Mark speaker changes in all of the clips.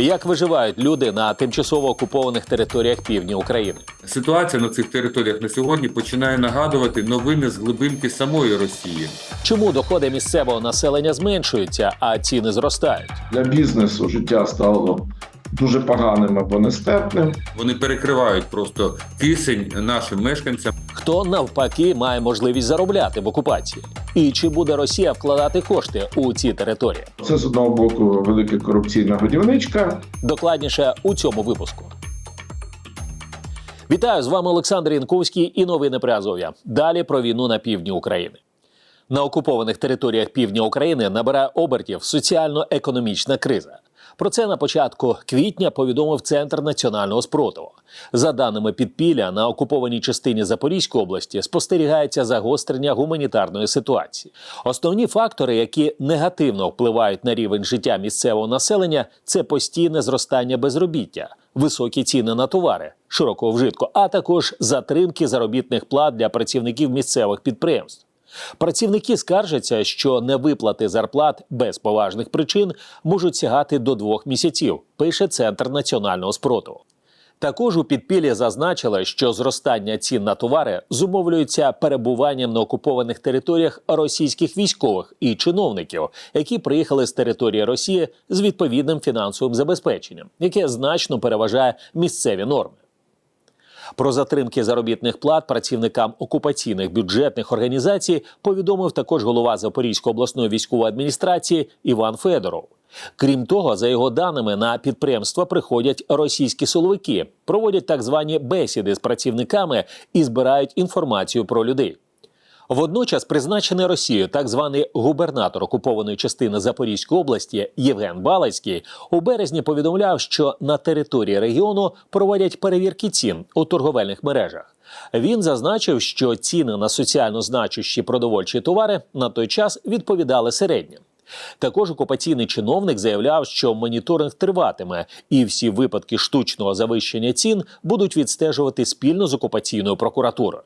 Speaker 1: Як виживають люди на тимчасово окупованих територіях півдня України?
Speaker 2: Ситуація на цих територіях на сьогодні починає нагадувати новини з глибинки самої Росії.
Speaker 1: Чому доходи місцевого населення зменшуються, а ціни зростають?
Speaker 3: Для бізнесу життя стало дуже поганим або нестерпним.
Speaker 2: Вони перекривають просто кисень нашим мешканцям.
Speaker 1: Хто навпаки має можливість заробляти в окупації? І чи буде Росія вкладати кошти у ці території?
Speaker 3: Це з одного боку велика корупційна годівничка.
Speaker 1: Докладніше у цьому випуску. Вітаю з вами Олександр Янковський і новини при Азов'я. Далі про війну на півдні України. На окупованих територіях півдня України набирає обертів соціально-економічна криза. Про це на початку квітня повідомив Центр національного спротиву. За даними підпілля, на окупованій частині Запорізької області спостерігається загострення гуманітарної ситуації. Основні фактори, які негативно впливають на рівень життя місцевого населення, це постійне зростання безробіття, високі ціни на товари широкого вжитку, а також затримки заробітних плат для працівників місцевих підприємств. Працівники скаржаться, що невиплати зарплат без поважних причин можуть сягати до двох місяців, пише Центр національного спротиву. Також у підпіллі зазначили, що зростання цін на товари зумовлюється перебуванням на окупованих територіях російських військових і чиновників, які приїхали з території Росії з відповідним фінансовим забезпеченням, яке значно переважає місцеві норми. Про затримки заробітних плат працівникам окупаційних бюджетних організацій повідомив також голова Запорізької обласної військової адміністрації Іван Федоров. Крім того, за його даними, на підприємства приходять російські силовики, проводять так звані бесіди з працівниками і збирають інформацію про людей. Водночас, призначений Росією так званий губернатор окупованої частини Запорізької області Євген Балацький у березні повідомляв, що на території регіону проводять перевірки цін у торговельних мережах. Він зазначив, що ціни на соціально значущі продовольчі товари на той час відповідали середнім. Також окупаційний чиновник заявляв, що моніторинг триватиме, і всі випадки штучного завищення цін будуть відстежувати спільно з окупаційною прокуратурою.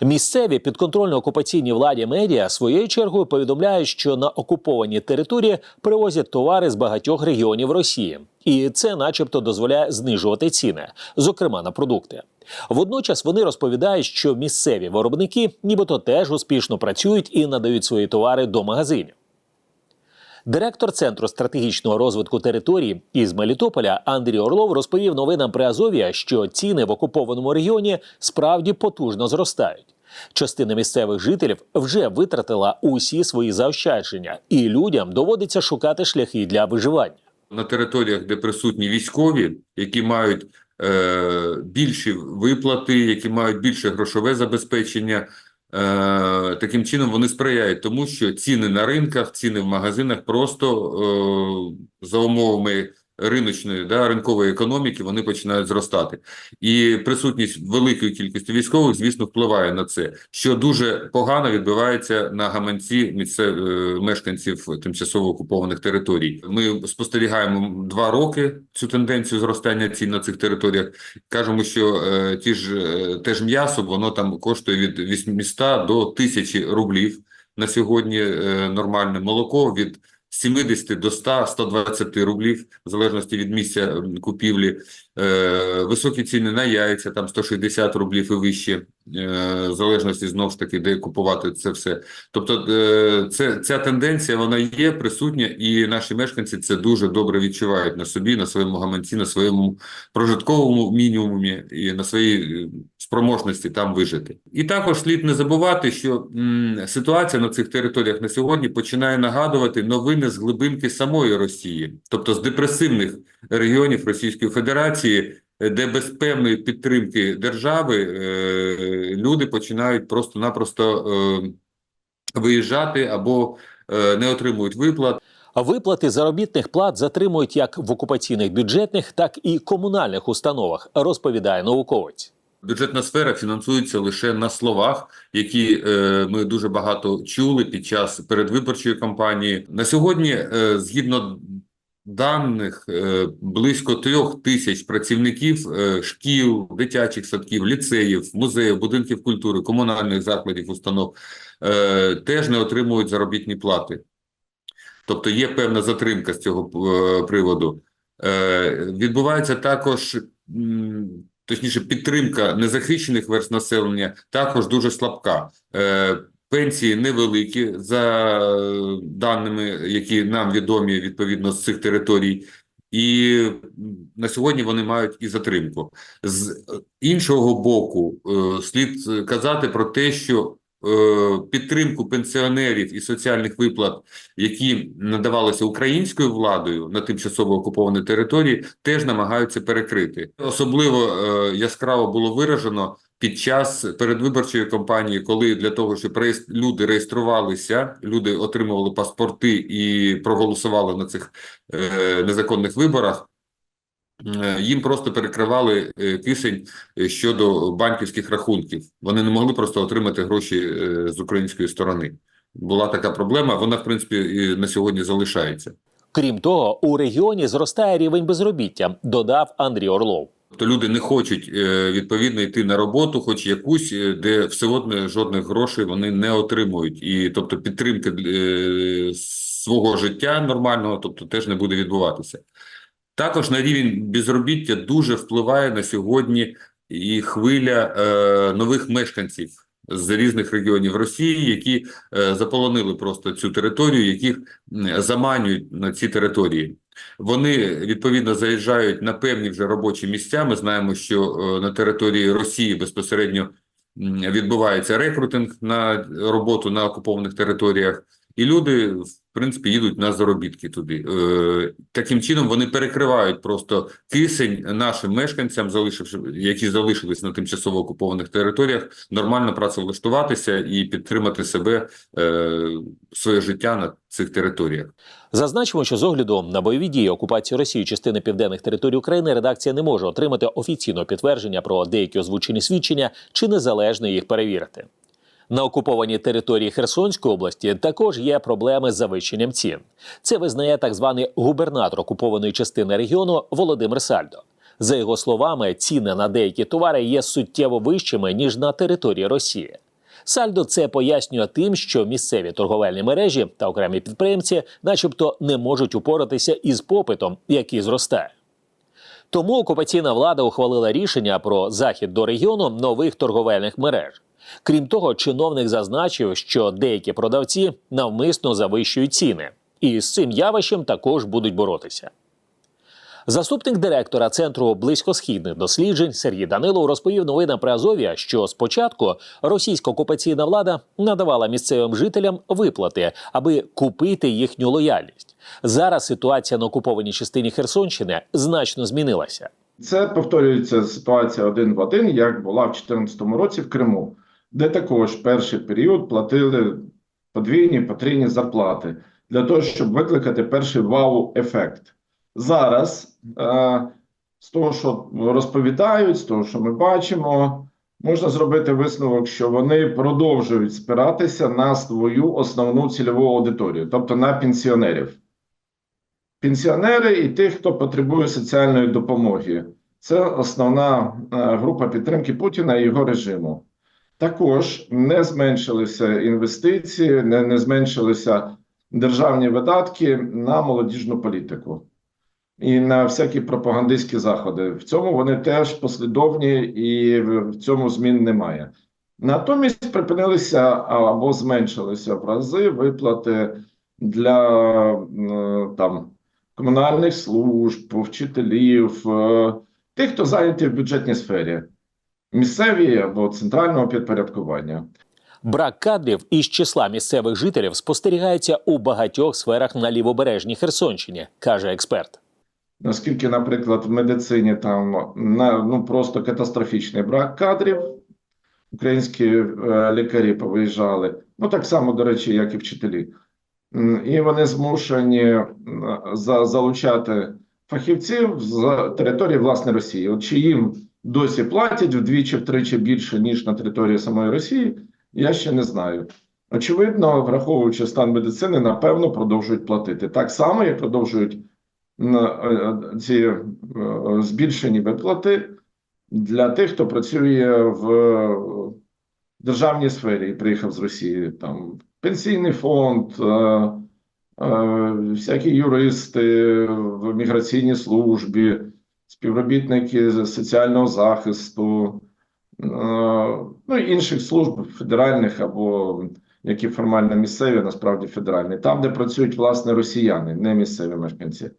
Speaker 1: Місцеві підконтрольно-окупаційній владі медіа своєю чергою повідомляють, що на окуповані території привозять товари з багатьох регіонів Росії, і це, начебто, дозволяє знижувати ціни, зокрема на продукти. Водночас вони розповідають, що місцеві виробники, нібито теж успішно працюють і надають свої товари до магазинів. Директор Центру стратегічного розвитку території із Мелітополя Андрій Орлов розповів новинам при Азов'я, що ціни в окупованому регіоні справді потужно зростають. Частина місцевих жителів вже витратила усі свої заощадження, і людям доводиться шукати шляхи для виживання.
Speaker 2: На територіях, де присутні військові, які мають е, більші виплати, які мають більше грошове забезпечення, таким чином вони сприяють тому, що ціни на ринках, ціни в магазинах просто е, за умовами риночної да, ринкової економіки вони починають зростати. І присутність великої кількості військових, звісно, впливає на це, що дуже погано відбувається на гаманці місцев... е, мешканців тимчасово окупованих територій. Ми спостерігаємо два роки цю тенденцію зростання цін на цих територіях. Кажемо, що е, ті ж е, те ж м'ясо, воно там коштує від 800 до 1000 рублів на сьогодні. Е, нормальне молоко від 70 до 100, 120 рублів, в залежності від місця купівлі. Е, високі ціни на яйця, там 160 рублів і вище, в залежності знову ж таки, де купувати це все. Тобто е, це, ця тенденція, вона є присутня, і наші мешканці це дуже добре відчувають на собі, на своєму гаманці, на своєму прожитковому мінімумі і на своїй е, спроможності там вижити. І також слід не забувати, що м, ситуація на цих територіях на сьогодні починає нагадувати новини з глибинки самої Росії, тобто з депресивних регіонів Російської Федерації, е, де без певної підтримки держави е, люди починають просто-напросто е, виїжджати або е, не отримують виплат.
Speaker 1: Виплати заробітних плат затримують як в окупаційних бюджетних, так і комунальних установах, розповідає науковець.
Speaker 2: Бюджетна сфера фінансується лише на словах, які е, ми дуже багато чули під час передвиборчої кампанії. На сьогодні, е, згідно даних, е, близько трьох тисяч працівників е, шкіл, дитячих садків, ліцеїв, музеїв, будинків культури, комунальних закладів, установ е, теж не отримують заробітні плати. Тобто є певна затримка з цього приводу. Відбувається також, точніше, підтримка незахищених верст населення також дуже слабка. Пенсії невеликі за е, даними, які нам відомі відповідно з цих територій, і на сьогодні вони мають і затримку. З е, іншого боку, е, слід казати про те, що підтримку пенсіонерів і соціальних виплат, які надавалися українською владою на тимчасово окупованій території, теж намагаються перекрити. Особливо яскраво було виражено під час передвиборчої кампанії, коли для того, щоб люди реєструвалися, люди отримували паспорти і проголосували на цих е, незаконних виборах. е, Їм просто перекривали е, кисень щодо банківських рахунків. Вони не могли просто отримати гроші з української сторони. Була така проблема. Вона, в принципі, і на сьогодні залишається.
Speaker 1: Крім того, у регіоні зростає рівень безробіття, додав Андрій Орлов.
Speaker 2: Тобто люди не хочуть е, відповідно йти на роботу, хоч якусь, е, де все одно жодних грошей вони не отримують. І тобто підтримки е, свого життя нормального, тобто теж не буде відбуватися. Також на рівень безробіття дуже впливає на сьогодні і хвиля нових мешканців з різних регіонів Росії, які е, заполонили просто цю територію, яких заманюють на ці території. Вони відповідно заїжджають на певні вже робочі місця. Ми знаємо, що е, на території Росії безпосередньо відбувається рекрутинг на роботу на окупованих територіях, і люди, в принципі, їдуть на заробітки туди. Е, Таким чином вони перекривають просто кисень нашим мешканцям, залишивши які залишились на тимчасово окупованих територіях, нормально працевлаштуватися і підтримати себе е, своє життя на цих територіях.
Speaker 1: Зазначимо, що з огляду на бойові дії окупації Росії частини південних територій України редакція не може отримати офіційного підтвердження про деякі озвучені свідчення чи незалежно їх перевірити. На окупованій території Херсонської області також є проблеми з завищенням цін. Це визнає так званий губернатор окупованої частини регіону Володимир Сальдо. За його словами, ціни на деякі товари є суттєво вищими ніж на території Росії. Сальдо це пояснює тим, що місцеві торговельні мережі та окремі підприємці, начебто, не можуть упоратися із попитом, який зростає. Тому окупаційна влада ухвалила рішення про захід до регіону нових торговельних мереж. Крім того, чиновник зазначив, що деякі продавці навмисно завищують ціни, і з цим явищем також будуть боротися. Заступник директора центру близькосхідних досліджень Сергій Данилов розповів новинам при Азов'я, що спочатку російська окупаційна влада надавала місцевим жителям виплати, аби купити їхню лояльність. Зараз ситуація на окупованій частині Херсонщини значно змінилася.
Speaker 3: Це повторюється ситуація один в один, як була в 2014 році в Криму, де також перший період платили подвійні потрійні зарплати для того, щоб викликати перший вау-ефект. Зараз з того, що розповідають, з того, що ми бачимо, можна зробити висновок, що вони продовжують спиратися на свою основну цільову аудиторію, тобто на пенсіонерів. Пенсіонери і тих, хто потребує соціальної допомоги. Це основна е, група підтримки Путіна і його режиму. Також не зменшилися інвестиції, не, не зменшилися державні видатки на молодіжну політику і на всякі пропагандистські заходи. В цьому вони теж послідовні і в цьому змін немає. Натомість припинилися або зменшилися в рази виплати для там комунальних служб, вчителів, е, тих, хто зайнятий в бюджетній сфері, місцеві або центрального підпорядкування.
Speaker 1: Брак кадрів із числа місцевих жителів спостерігається у багатьох сферах на лівобережній Херсонщині, каже експерт.
Speaker 3: Наскільки, наприклад, в медицині там ну, просто катастрофічний брак кадрів, українські е, лікарі повиїжджали, ну так само, до речі, як і вчителі. І вони змушені залучати фахівців з території власне Росії. От чи їм досі платять вдвічі-втричі більше, ніж на території самої Росії, я ще не знаю. Очевидно, враховуючи стан медицини, напевно, продовжують платити. Так само, як продовжують ці е, збільшені виплати для тих, хто працює в е, державній сфері і приїхав з Росії. Там пенсійний фонд, е, всякі юристи в міграційній службі, співробітники соціального захисту, е, ну інших служб федеральних або які формально місцеві, насправді федеральні, там, де працюють власне росіяни, не місцеві мешканці.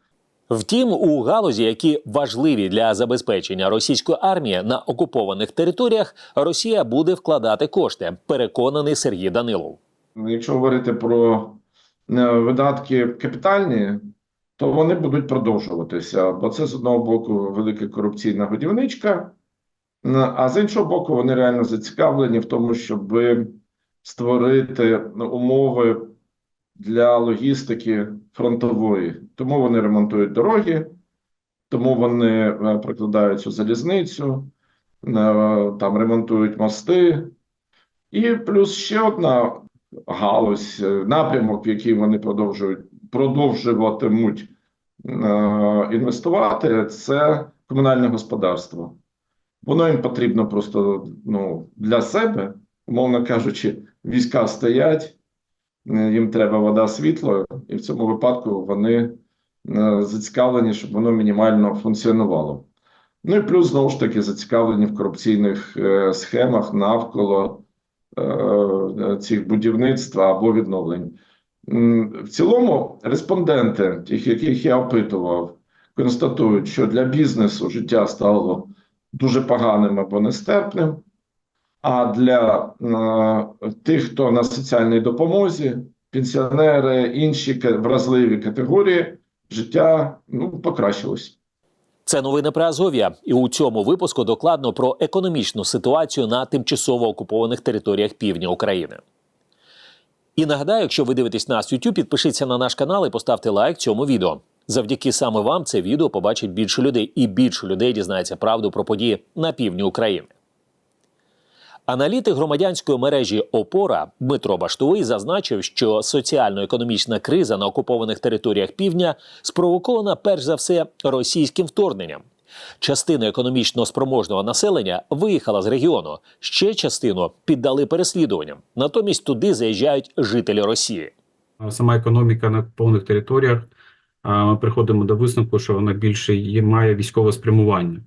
Speaker 1: Втім, у галузі, які важливі для забезпечення російської армії на окупованих територіях, Росія буде вкладати кошти. Переконаний Сергій Данилов.
Speaker 3: Якщо говорити про е, видатки капітальні, то вони будуть продовжуватися, бо це з одного боку велика корупційна годівничка, а з іншого боку, вони реально зацікавлені в тому, щоб створити ну, умови для логістики фронтової. Тому вони ремонтують дороги, тому вони е, прокладають цю залізницю, там ремонтують мости. І плюс ще одна галузь, е, напрямок, в який вони продовжують продовжуватимуть е, інвестувати, це комунальне господарство. Воно їм потрібно просто ну, для себе, умовно кажучи, війська стоять, їм треба вода, світло, і в цьому випадку вони е, зацікавлені, щоб воно мінімально функціонувало. Ну і плюс знову ж таки зацікавлені в корупційних е, схемах навколо е, цих будівництва або відновлень. В цілому, респонденти, тих, яких я опитував, констатують, що для бізнесу життя стало дуже поганим або нестерпним. А для е, тих, хто на соціальній допомозі, пенсіонери, інші вразливі категорії, життя ну, покращилось.
Speaker 1: Це новини про Азов'я, і у цьому випуску докладно про економічну ситуацію на тимчасово окупованих територіях півдня України. І нагадаю, якщо ви дивитесь нас YouTube, підпишіться на наш канал і поставте лайк цьому відео. Завдяки саме вам це відео побачить більше людей, і більше людей дізнається правду про події на півдні України. Аналітик громадянської мережі Опора Дмитро Баштовий зазначив, що соціально-економічна криза на окупованих територіях півдня спровокована перш за все російським вторгненням. Частина економічно спроможного населення виїхала з регіону, ще частину піддали переслідуванням. Натомість туди заїжджають жителі Росії.
Speaker 4: сама економіка на повних територіях, ми приходимо до висновку, що вона більше має військове спрямування.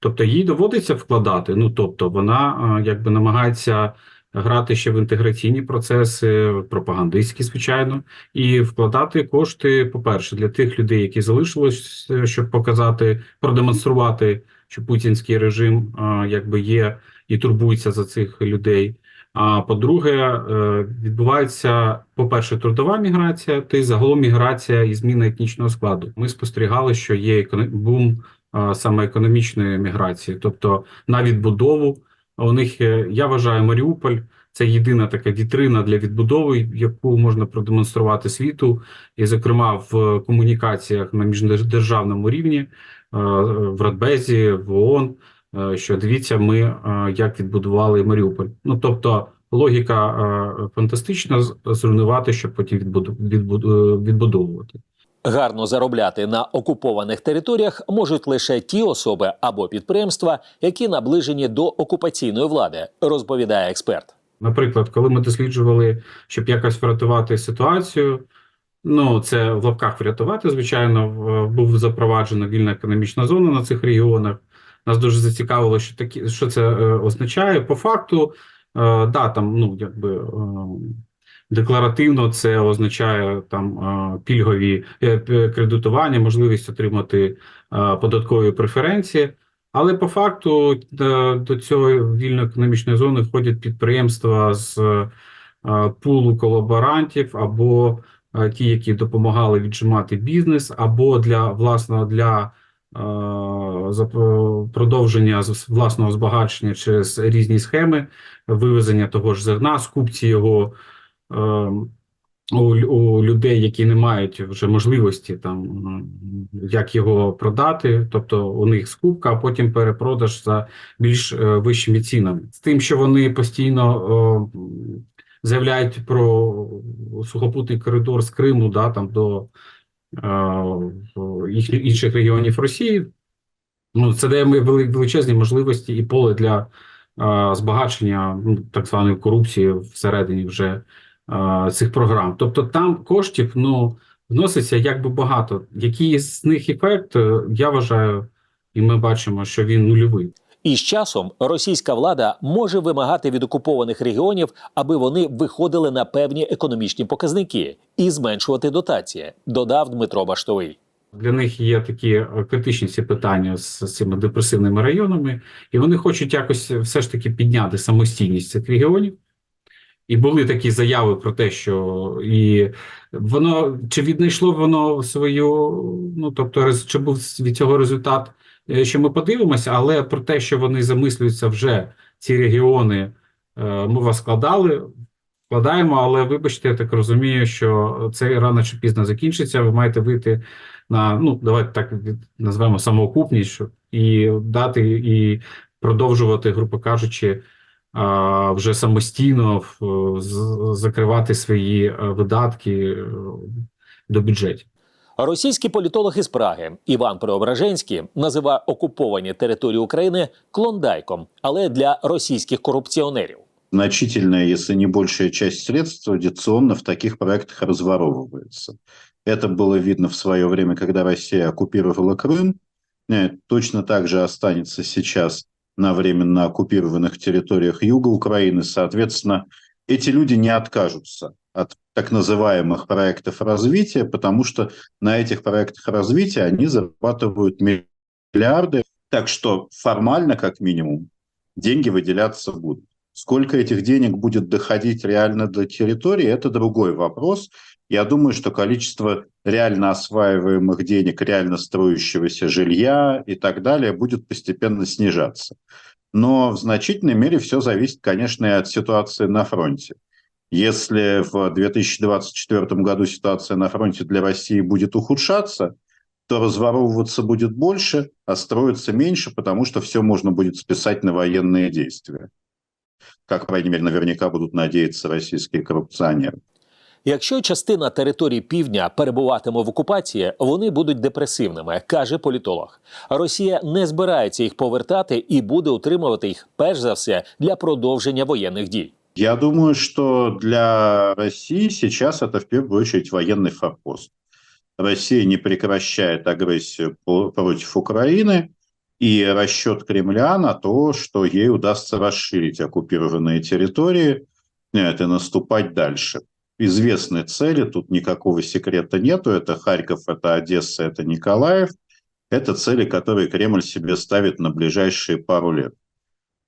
Speaker 4: Тобто їй доводиться вкладати, ну тобто вона якби намагається грати ще в інтеграційні процеси, пропагандистські, звичайно, і вкладати кошти, по-перше, для тих людей, які залишились, е, щоб показати, продемонструвати, що путінський режим якби є і турбується за цих людей. А по-друге, е, відбувається, по-перше, трудова міграція, та й загалом міграція і зміна етнічного складу. Ми спостерігали, що є бум саме економічної міграції, тобто на відбудову. У них, е, я вважаю, Маріуполь це єдина така вітрина для відбудови, яку можна продемонструвати світу, і, зокрема, в комунікаціях на міждержавному рівні, е, в Радбезі, в ООН, е, що дивіться, ми як відбудували Маріуполь. Ну тобто логіка фантастична зруйнувати, щоб потім відбудовувати.
Speaker 1: Гарно заробляти на окупованих територіях можуть лише ті особи або підприємства, які наближені до окупаційної влади, розповідає експерт.
Speaker 4: Наприклад, коли ми досліджували, щоб якось врятувати ситуацію, ну це в лапках врятувати, звичайно, був запроваджена вільна економічна зона на цих регіонах. Нас дуже зацікавило, що такі, що це е, означає. По факту, е, да, там, ну, якби е, декларативно це означає там е, пільгові е, кредитування, можливість отримати е, податкові преференції. Але по факту до цієї вільної економічної зони входять підприємства з пулу колаборантів або ті, які допомагали віджимати бізнес, або для власного для продовження власного збагачення через різні схеми, вивезення того ж зерна, скупці його. Е, у, у людей, які не мають вже можливості там як його продати, тобто у них скупка, а потім перепродаж за більш е, вищими цінами. З тим, що вони постійно заявляють про сухопутний коридор з Криму, да, там до е, їх інших регіонів Росії. Ну, це дає величезні можливості і поле для е, збагачення ну, так званої корупції всередині вже цих програм. Тобто там коштів, ну вноситься як би багато. Який з них ефект, е, я вважаю, і ми бачимо, що він нульовий.
Speaker 1: І з часом російська влада може вимагати від окупованих регіонів, аби вони виходили на певні економічні показники і зменшувати дотації, додав Дмитро Баштовий.
Speaker 4: Для них є такі е, критичні ці питання з цими депресивними районами, і вони хочуть якось все ж таки підняти самостійність цих регіонів. І були такі заяви про те, що і воно чи віднайшло воно свою, ну тобто, чи був від цього результат, е, що ми подивимося, але про те, що вони замислюються вже ці регіони, е, ми вас складали, складаємо, але вибачте, я так розумію, що це рано чи пізно закінчиться. Ви маєте вийти на ну давайте так назвемо самоокупність, і дати і продовжувати, грубо кажучи, вже самостійно в- з- закривати свої е, видатки е, до бюджетів.
Speaker 1: Російський політолог із Праги Іван Преображенський називає окуповані території України клондайком, але для російських корупціонерів.
Speaker 5: значительная, если не большая часть средств традиционно в таких проектах разворовывается. Это было видно в свое время, когда Россия оккупировала Крым. Э, Точно так же останется сейчас На временно оккупированных территориях юга Украины. Соответственно, эти люди не откажутся от так называемых проектов развития, потому что на этих проектах развития они зарабатывают миллиарды. Так что формально, как минимум, деньги выделяться будут. Сколько этих денег будет доходить реально до территории, это другой вопрос. Я думаю, что количество реально осваиваемых денег, реально строящегося жилья и так далее будет постепенно снижаться. Но в значительной мере все зависит, конечно, и от ситуации на фронте. Если в 2024 году ситуация на фронте для России будет ухудшаться, то разворовываться будет больше, а строиться меньше, потому что все можно будет списать на военные действия как, по крайней мере, наверняка будут надеяться российские коррупционеры.
Speaker 1: Якщо частина територій півдня перебуватиме в окупації, вони будуть депресивними, каже політолог. Росія не збирається їх повертати і буде утримувати їх перш за все для продовження воєнних дій.
Speaker 5: Я думаю, что для России сейчас это в первую очередь военный форпост. Россия не прекращает агрессию по- против Украины, и расчет Кремля на то, что ей удастся расширить оккупированные территории нет, и наступать дальше. Известны цели, тут никакого секрета нету. Это Харьков, это Одесса, это Николаев. Это цели, которые Кремль себе ставит на ближайшие пару лет.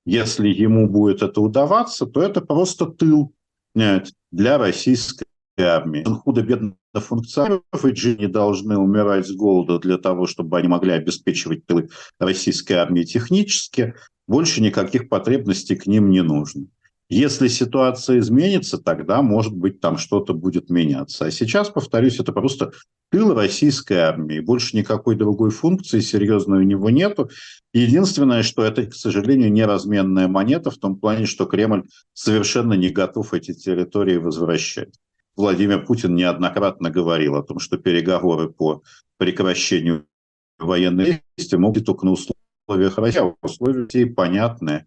Speaker 5: Если ему будет это удаваться, то это просто тыл для российской армии. Худо-бедно функционирует, же не должны умирать с голода для того, чтобы они могли обеспечивать тылы российской армии технически. Больше никаких потребностей к ним не нужно. Если ситуация изменится, тогда, может быть, там что-то будет меняться. А сейчас, повторюсь, это просто тыл российской армии. Больше никакой другой функции серьезной у него нету. Единственное, что это, к сожалению, не разменная монета в том плане, что Кремль совершенно не готов эти территории возвращать. Владимир Путин неоднократно говорил о том, что переговоры по прекращению военных действий могут только на условиях России. А Условия понятные.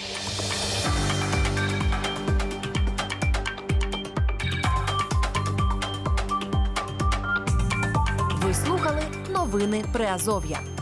Speaker 6: Новини Приазов'я.